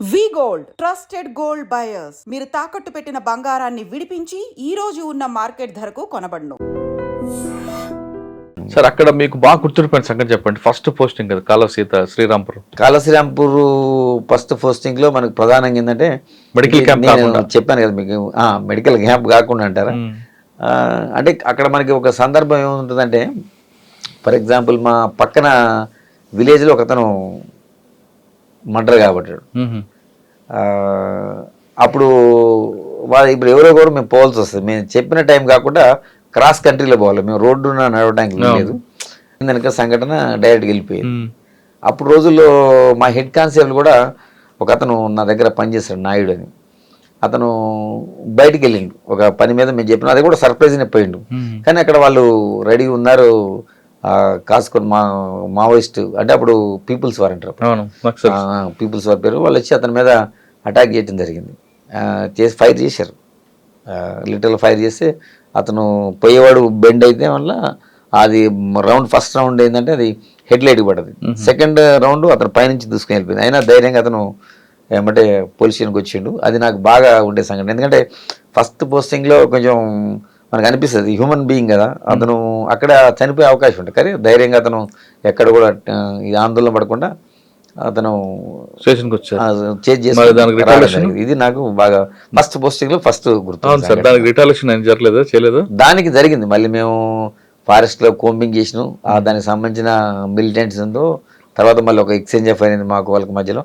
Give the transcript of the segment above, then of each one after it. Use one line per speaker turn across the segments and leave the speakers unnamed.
V gold trusted gold buyers. మీరు తాకట్టు పెట్టిన బంగారాన్ని విడిపించి ఈ రోజు ఉన్న మార్కెట్ ధరకు కొనబడును.
సార్ అక్కడ మీకు బాగా గుర్తుండిపోయిన సంగతి చెప్పండి. ఫస్ట్ పోస్టింగ్ కదా కాల సీత శ్రీరాంపురం.
కాళశ్రీరాంపూర్ ఫస్ట్ పోస్టింగ్లో మనకు ప్రధానంగా ఏంటంటే
Medical camp
నేను
కాకుండా.
చెప్పాను కదా మీకు. మెడికల్ క్యాంప్ కాకుండా అంటారా? ఆ, అంటే అక్కడ మనకి ఒక సందర్భం ఏముంటుందంటే ఫర్ ఎగ్జాంపుల్ మా పక్కన విలేజ్లో ఒకతను
మ్మ్.
ఆ, అప్పుడు వాళ్ళు ఇప్పుడు ఎవరెవరు మేము పోవాల్సి వస్తుంది. మేము చెప్పిన టైం కాకుండా క్రాస్ కంట్రీలో పోవాలి. మేము రోడ్డు నడవడానికి లేదు. కనుక సంఘటన డైరెక్ట్గా వెళ్ళిపోయింది. అప్పుడు రోజుల్లో మా హెడ్ కానిస్టేబుల్ కూడా ఒక అతను నా దగ్గర పనిచేస్తాడు నాయుడు అని. అతను బయటికి వెళ్ళిండు. ఒక పని మీద మేము చెప్పిన అది కూడా సర్ప్రైజ్ పోయిండు. కానీ అక్కడ వాళ్ళు రెడీ ఉన్నారు. కాసుకొని మా మావోయిస్ట్ అంటే అప్పుడు పీపుల్స్ వారు అంటారు పీపుల్స్ వారి పేరు. వాళ్ళు వచ్చి అతని మీద అటాక్ చేయడం జరిగింది. చేసి ఫైర్ చేశారు. లిటరల్ ఫైర్ చేస్తే అతను పోయేవాడు బెండ్ అయితే వల్ల అది రౌండ్ ఫస్ట్ రౌండ్ ఏంటంటే అది హెడ్ లైట్ పడ్డది. సెకండ్ రౌండ్ అతను పైనుంచి దూసుకుని వెళ్ళిపోయింది. అయినా ధైర్యంగా అతను ఏమంటే పోలీస్ స్టేషన్కి వచ్చిండు. అది నాకు బాగా ఉండే సంఘటన. ఎందుకంటే ఫస్ట్ పోస్టింగ్లో కొంచెం మనకు అనిపిస్తుంది హ్యూమన్ బీయింగ్ కదా అతను అక్కడ చనిపోయే అవకాశం ఉంటుంది. కానీ ధైర్యంగా అతను ఎక్కడ కూడా ఈ ఆందోళన పడకుండా అతను
స్టేషన్కి వచ్చారు.
Change
retaliation?
ఇది నాకు బాగా ఫస్ట్ పోస్టింగ్లో ఫస్ట్ గుర్తు
దానికి రిటాలిషన్ ఏం జరగలేదా చేయలేదా?
దానికి జరిగింది. మళ్ళీ మేము ఫారెస్ట్లో కోంబింగ్ చేసినాం. ఆ దానికి సంబంధించిన మిలిటెంట్స్ ఉందో తర్వాత మళ్ళీ ఒక ఎక్స్చేంజ్ ఆఫ్ అయింది మాకు వాళ్ళకి మధ్యలో.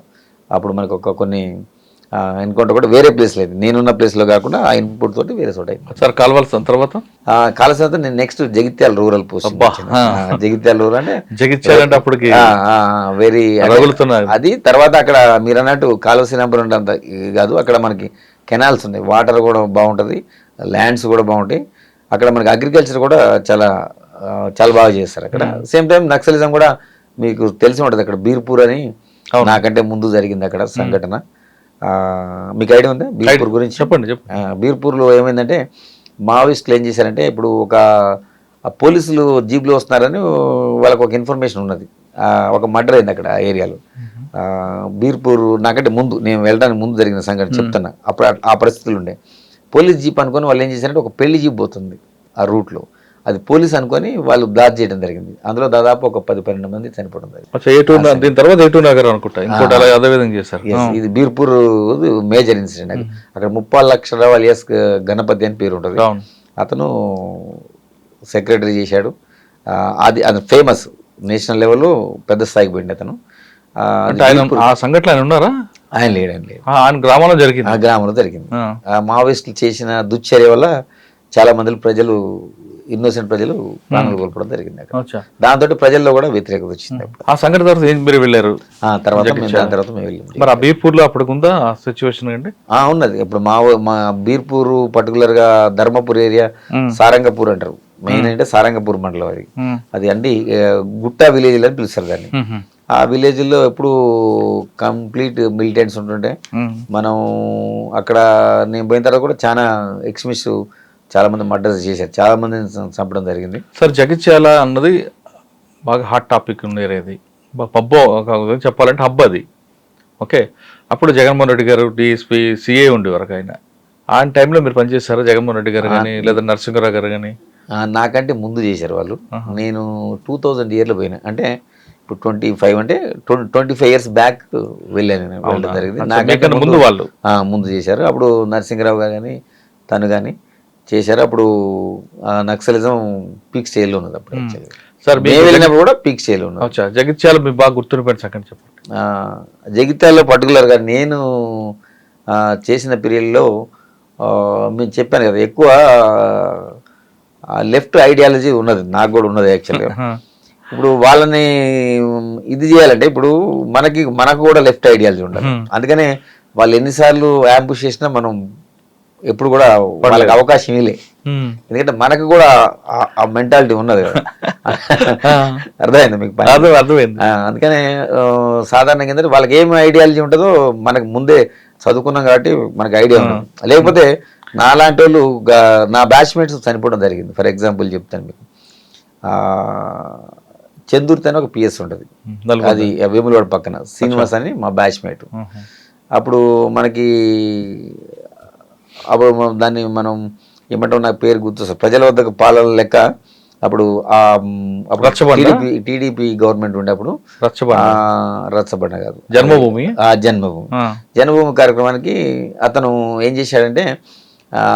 అప్పుడు మనకు ఒక కొన్ని ఎన్కౌంటర్ కూడా వేరే ప్లేస్ లేదు. నేనున్న place లో కాకుండా ఆ ఇన్పుట్ తోటి వేరే చోట అయింది
సార్ కాలవలసిన తర్వాత?
కాలసిన నేను next Jagtial rural post. Jagtial rural అంటే
జగిత్యాలంటే అప్పటికి
వెరీ అది తర్వాత అక్కడ మీరు అన్నట్టు కాలువసినప్పుడు అంత కాదు. అక్కడ మనకి కెనాల్స్ ఉన్నాయి. వాటర్ కూడా బాగుంటుంది. ల్యాండ్స్ కూడా బాగుంటాయి. అక్కడ మనకి అగ్రికల్చర్ కూడా చాలా చాలా బాగా చేస్తారు అక్కడ. సేమ్ టైం నక్సలిజం కూడా మీకు తెలిసి ఉంటుంది అక్కడ. బీర్పూర్ అని నాకంటే ముందు జరిగింది అక్కడ సంఘటన. మీకు ఐడియా ఉందా? బీర్పూర్ గురించి?
చెప్పండి చెప్పండి.
బీర్పూర్లో ఏమైందంటే మావోయిస్టులు ఏం చేశారంటే ఇప్పుడు ఒక పోలీసులు జీప్లో వస్తున్నారని వాళ్ళకి ఒక ఇన్ఫర్మేషన్ ఉన్నది. ఒక మర్డర్ అయింది అక్కడ ఏరియాలో. బీర్పూర్ నాకంటే ముందు నేను వెళ్ళడానికి ముందు జరిగిన సంఘటన చెప్తున్నా. అప్పుడు ఆ పరిస్థితులు ఉండే. పోలీస్ జీప్ అనుకొని వాళ్ళు ఏం చేశారంటే ఒక పెళ్ళి జీప్ పోతుంది ఆ రూట్లో. అది పోలీస్ అనుకొని వాళ్ళు బ్లాక్ చేయడం జరిగింది. అందులో దాదాపు ఒక పది పన్నెండు మంది చనిపోవడం జరిగింది.
దీని తర్వాత ఏటూ నగర్ అనుకుంటా. ఇంకోటి అలా చేశారు.
ఇది బీర్పూర్ మేజర్ ఇన్సిడెంట్ అది. అక్కడ ముప్పాలు లక్షల ఎస్ గణపతి అని పేరు ఉంటుంది. అతను సెక్రటరీ చేశాడు. అది అది ఫేమస్ నేషనల్ లెవెల్లో పెద్ద స్థాయికి పోయింది అతను. ఆ,
ఆయన సంఘటన ఆయన ఉన్నారా?
ఆయన లేడు
ఆయన గ్రామంలో జరిగింది.
ఆ గ్రామంలో జరిగింది. మావోయిస్టులు చేసిన దుశ్చర్య వల్ల చాలా మంది ప్రజలు ఇన్నోసెంట్ ప్రజలు ప్రాణాలు కోల్పోవడం జరిగింది అక్కడ. దాంతో ప్రజల్లో కూడా వ్యతిరేకత వచ్చింది
ఆ సంఘటన తర్వాత ఏం మీరు వెళ్ళారు?
ఆ తర్వాత దాని తర్వాత మేము వెళ్ళాం.
మరి ఆ బీర్పూర్లో అప్పటికి ఉందా ఆ సిచ్యువేషన్ అండి
ఆ, ఉన్నది. ఇప్పుడు మా మా బీర్పూర్ పర్టికులర్గా ధర్మపూర్ ఏరియా సారంగపూర్ అంటారు. మెయిన్ అంటే సారంగపూర్ మండలం అది. అది అంటే ఆ, గుట్టా విలేజ్ అని పిలుస్తారు దాన్ని. ఆ విలేజ్లో ఎప్పుడు కంప్లీట్ మిలిటెంట్స్ ఉంటుంటే. మనం అక్కడ నేను పోయిన తర్వాత కూడా చాలా ఎక్స్మిస్ చాలా మంది మర్డర్స్ చేశారు. చాలా మందిని చం- చంపడం జరిగింది.
సార్ జగిత్యాల అన్నది బాగా హాట్ టాపిక్ ఉండేది. పబ్బో చెప్పాలంటే హబ్ అది. ఓకే? అప్పుడు జగన్మోహన్ రెడ్డి గారు డిఎస్పీ సిఏ ఉండేవారు ఆయన. ఆ టైంలో మీరు పనిచేస్తారా జగన్మోహన్ రెడ్డి గారు కానీ లేదా నరసింహరావు గారు కానీ
నాకంటే ముందు చేశారు వాళ్ళు. నేను టూ థౌజండ్ ఇయర్లో పోయినా. అంటే ఇప్పుడు ట్వంటీ ఫైవ్ అంటే ట్వంటీ ఫైవ్ ఇయర్స్ బ్యాక్ వెళ్ళాను నేను. వెళ్ళడం జరిగింది. నాకంటే
ముందు వాళ్ళు.
ముందు చేశారు. అప్పుడు నరసింహరావు గారు కానీ తను కానీ చేశారు. అప్పుడు ఆ, నక్సలిజం పీక్ స్టేజ్లో ఉన్నది అప్పుడు.
సార్
మేము వెళ్ళినప్పుడు కూడా పీక్ స్టేజ్లో ఉన్నది.
జగిత్యాల మీకు బాగా గుర్తుండిపోయిన సంగతి చెప్పండి.
జగిత్యాలలో పర్టికులర్గా నేను చేసిన పీరియడ్లో మేము చెప్పాను కదా ఎక్కువ లెఫ్ట్ ఐడియాలజీ ఉన్నది నాకు కూడా ఉన్నది యాక్చువల్గా ఇప్పుడు వాళ్ళని ఇది చేయాలంటే ఇప్పుడు మనకి మనకు కూడా లెఫ్ట్ ఐడియాలజీ ఉండాలి. అందుకనే వాళ్ళు ఎన్నిసార్లు యాంబుష్ చేసినా మనం ఎప్పుడు కూడా వాళ్ళకి అవకాశం ఇలే ఎందుకంటే మనకు కూడా ఆ- మెంటాలిటీ ఉన్నది కదా. అర్థమైంది మీకు
అర్థమైంది.
అందుకనే సాధారణంగా ఏంటంటే వాళ్ళకి ఏం ఐడియాలజీ ఉంటుందో మనకు ముందే చదువుకున్నాం కాబట్టి మనకు ఐడియా ఉంటుంది. లేకపోతే నాలాంటి వాళ్ళు నా బ్యాచ్మేట్స్ చనిపోవడం జరిగింది. ఫర్ ఎగ్జాంపుల్ చెప్తాను మీకు. చందుర్తి అని ఒక పిఎస్ ఉంటుంది. అది వేములవాడ పక్కన. శ్రీనివాస్ అని మా బ్యాచ్మేట్. అప్పుడు మనకి అప్పుడు మనం దాన్ని మనం ఏమంటాం నాకు పేరు గుర్తు. ప్రజల వద్దకు పాలన లెక్క అప్పుడు ఆ? టీడీపీ టీడీపీ గవర్నమెంట్ ఉండే అప్పుడు
రచ్చబండ
కాదు.
జన్మభూమి?
ఆ జన్మభూమి. జన్మభూమి కార్యక్రమానికి అతను ఏం చేశాడంటే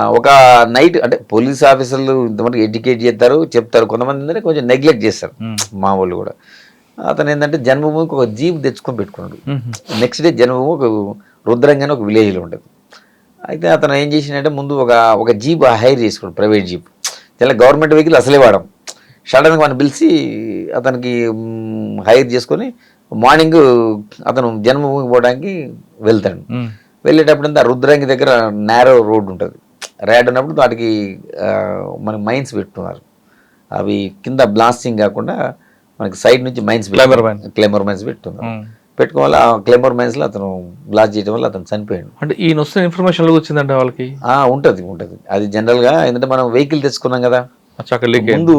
ఒక నైట్ అంటే పోలీస్ ఆఫీసర్లు ఇంతమంది ఎడ్యుకేట్ చేస్తారు చెప్తారు. కొంతమంది ఏంటంటే కొంచెం నెగ్లెక్ట్ చేస్తారు. మా. వాళ్ళు కూడా. అతను ఏంటంటే జన్మభూమికి ఒక జీప్ తెచ్చుకొని పెట్టుకున్నాడు. నెక్స్ట్ డే జన్మభూమి ఒక రుద్రంగా ఒక విలేజ్లో ఉంటుంది అయితే అతను ఏం చేసిండంటే ముందు ఒక ఒక జీప్ హైర్ చేసుకున్నాడు ప్రైవేట్ జీప్. చాలా గవర్నమెంట్ వెహికల్ అసలే వాడం. సడన్గా మనం పిలిచి అతనికి హైర్ చేసుకొని మార్నింగ్ అతను జన్మభూమికి పోవడానికి వెళ్తాడు. వెళ్ళేటప్పుడు ఆ రుద్రంగి దగ్గర నేరో రోడ్ ఉంటుంది. ర్యాడ్ ఉన్నప్పుడు వాటికి ఆ, మన మైన్స్ పెట్టుకున్నారు. అవి కింద బ్లాస్టింగ్ కాకుండా మనకి సైడ్ నుంచి మైన్స్. క్లెమర్ మైన్స్ పెట్టుకున్నారు. వల్ల ఆ క్లెమర్ మైన్స్లో అతను బ్లాస్ట్ చేయడం వల్ల అతను చనిపోయాడు.
అంటే ఈయన వస్తున్న ఇన్ఫర్మేషన్ వచ్చిందంటే వాళ్ళకి?
ఆ, ఉంటది ఉంటది. అది జనరల్గా ఎందుకంటే మనం వెహికల్ తెచ్చుకున్నాం కదా. ముందు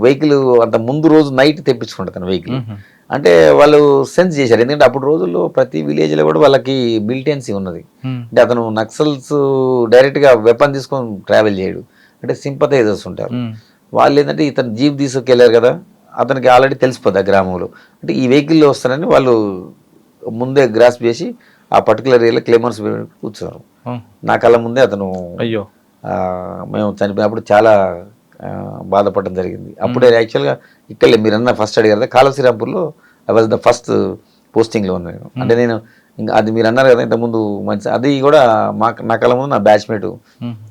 వెహికల్ అంత ముందు రోజు నైట్ తెప్పించుకుంటారు తన వెహికల్. అంటే వాళ్ళు సెన్స్ చేశారు. ఎందుకంటే అప్పుడు రోజుల్లో ప్రతి విలేజ్లో కూడా వాళ్ళకి బిల్టెన్సీ ఉన్నది. అంటే అతను నక్సల్స్ డైరెక్ట్గా వెపన్ తీసుకొని ట్రావెల్ చేయడు. అంటే సింపతైజర్స్ ఉంటారు. వాళ్ళు ఏంటంటే ఇతను జీప్ తీసుకెళ్ళారు కదా. అతనికి ఆల్రెడీ తెలిసిపోద్ది ఆ గ్రామంలో. అంటే ఈ వెహికల్లో వస్తారని వాళ్ళు ముందే గ్రాస్ప్ చేసి ఆ పర్టికులర్ ఏరియాలో క్లెమర్స్ కూర్చున్నారు. నా కళ్ళ ముందే అతను
అయ్యో.
మేము చనిపోయినప్పుడు చాలా బాధపడడం జరిగింది. అప్పుడే యాక్చువల్గా ఇక్కడ మీరు అన్న ఫస్ట్ అడిగారు కదా కాళశ్రీరాంపూర్లో ఐ వాజ్ ద ఫస్ట్ పోస్టింగ్లో ఉన్నాను అంటే నేను ఇంకా అది మీరు అన్నారు కదా ఇంతకుముందు మంచి అది కూడా మా నా కళ్ళ ముందు నా బ్యాచ్మేట్.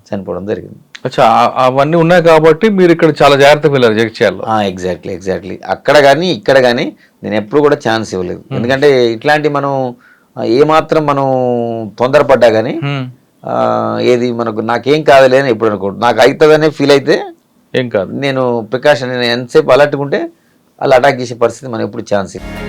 చనిపోవడం జరిగింది.
అచ్చా అవన్నీ ఉన్నాయి కాబట్టి మీరు ఇక్కడ చాలా జాగ్రత్తగా వెళ్ళారు జగిత్యాలలో
ఎగ్జాక్ట్లీ ఎగ్జాక్ట్లీ అక్కడ కానీ ఇక్కడ కానీ నేను ఎప్పుడు కూడా ఛాన్స్ ఇవ్వలేదు. ఎందుకంటే ఇట్లాంటి మనం ఏమాత్రం మనం తొందరపడ్డా కానీ. ఆ, ఏది మనకు నాకేం కాదులే అని ఎప్పుడు అనుకోడు నాకు అవుతుందనే ఫీల్ అయితే
ఏం కాదు.
నేను ప్రికాషన్ నేను ఎంతసేపు అలర్ట్గా ఉంటే వాళ్ళు అటాక్ చేసే పరిస్థితి మనం ఎప్పుడు ఛాన్స్ ఇవ్వం